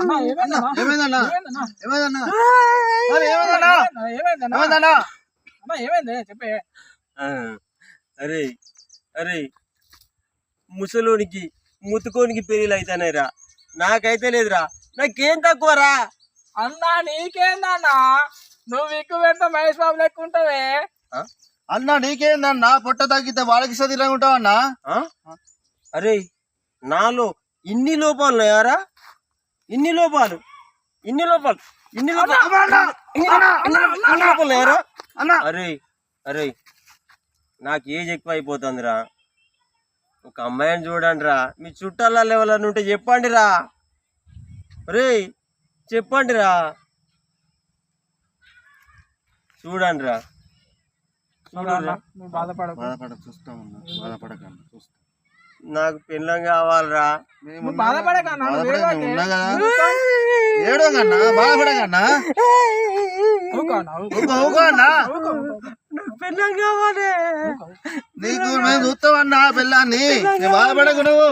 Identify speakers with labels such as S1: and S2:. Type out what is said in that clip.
S1: ఏమైందన్నా?
S2: ఏమైందన్నా?
S1: ఏమైందన్నా?
S2: ఏమైందన్నా?
S1: ఏమైంది? చెప్పే.
S3: అరే అరే ముసలోనికి ముతుకోనికి పెళ్ళిళ్ళు అయితేనేరా నాకైతే లేదురా. నాకేం తక్కువరా?
S1: అన్నా నీకేందన్నా? నువ్వు విక్కు పెడితే మహేష్ బాబు లెక్క ఉంటావే
S2: అన్నా నీకేందన్నా? పొట్ట తగ్గితే వాళ్ళకి సదిలా ఉంటావన్నా?
S3: అరే నాలో ఇన్ని లోపాలు ఉన్నాయారా? ఇన్ని లోపాలు. ఇన్ని లోపాలు. ఇన్ని లోపాలు.
S2: అన్నా
S3: అరే అరే నాకు ఏజ్ ఎక్కువ అయిపోతుందిరా ఒక అమ్మాయిని చూడండి రా మీ చుట్టాల ఎవరన్నా ఉంటే చెప్పండి రా రే చెప్పండి రా చూడండి రా
S1: చూడన్నా, నువ్వు బాధపడకు.
S2: బాధపడక చూస్తామన్నా బాధపడకన్నా చూస్తా.
S3: నాకు పెళ్ళం కావాలరా.
S1: బాధపడకన్నా.
S2: ఉన్నా కదా?
S3: పెళ్ళం కావాలి.
S2: నీకు మేము చూస్తామన్నా పిల్లాన్ని నువ్వు బాధపడకు నువ్వు.